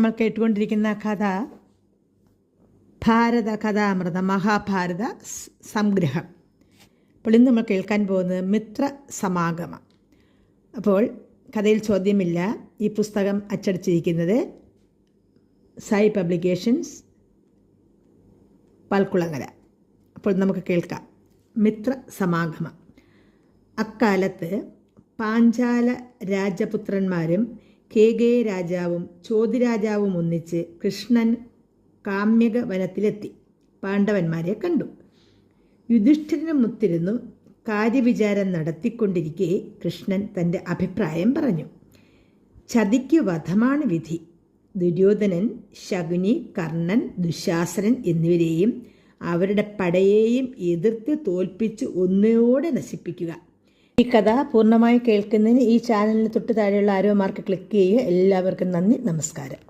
നമ്മൾ കേട്ടുകൊണ്ടിരിക്കുന്ന കഥ ഭാരത കഥാമൃത മഹാഭാരത സംഗ്രഹം. അപ്പോൾ ഇന്ന് നമ്മൾ കേൾക്കാൻ പോകുന്നത് മിത്ര സമാഗമം. അപ്പോൾ കഥയിൽ ചോദ്യമില്ല. ഈ പുസ്തകം അച്ചടിച്ചിരിക്കുന്നത് സായി പബ്ലിക്കേഷൻസ് പാൽക്കുളങ്ങര. അപ്പോൾ നമുക്ക് കേൾക്കാം. മിത്ര സമാഗമം. അക്കാലത്ത് പാഞ്ചാല രാജപുത്രന്മാരും കേകേ രാജാവും ചോതിരാജാവും ഒന്നിച്ച് കൃഷ്ണൻ കാമ്യക വനത്തിലെത്തി പാണ്ഡവന്മാരെ കണ്ടു. യുധിഷ്ഠിരനും മുത്തിരുന്നു കാര്യവിചാരം നടത്തിക്കൊണ്ടിരിക്കെ കൃഷ്ണൻ തന്റെ അഭിപ്രായം പറഞ്ഞു. ചതിക്ക് വധമാണ് വിധി. ദുര്യോധനൻ ശകുനി കർണൻ ദുശാസനൻ എന്നിവരെയും അവരുടെ പടയെയും എതിർത്ത് തോൽപ്പിച്ച് ഒന്നോടെ നശിപ്പിക്കുക. ഈ കഥ പൂർണമായി കേൾക്കുന്നതിന് ഈ ചാനലിന് തൊട്ട് താഴെയുള്ള ആരോ മാർക്ക് ക്ലിക്ക് ചെയ്യുക. എല്ലാവർക്കും നന്ദി നമസ്കാരം.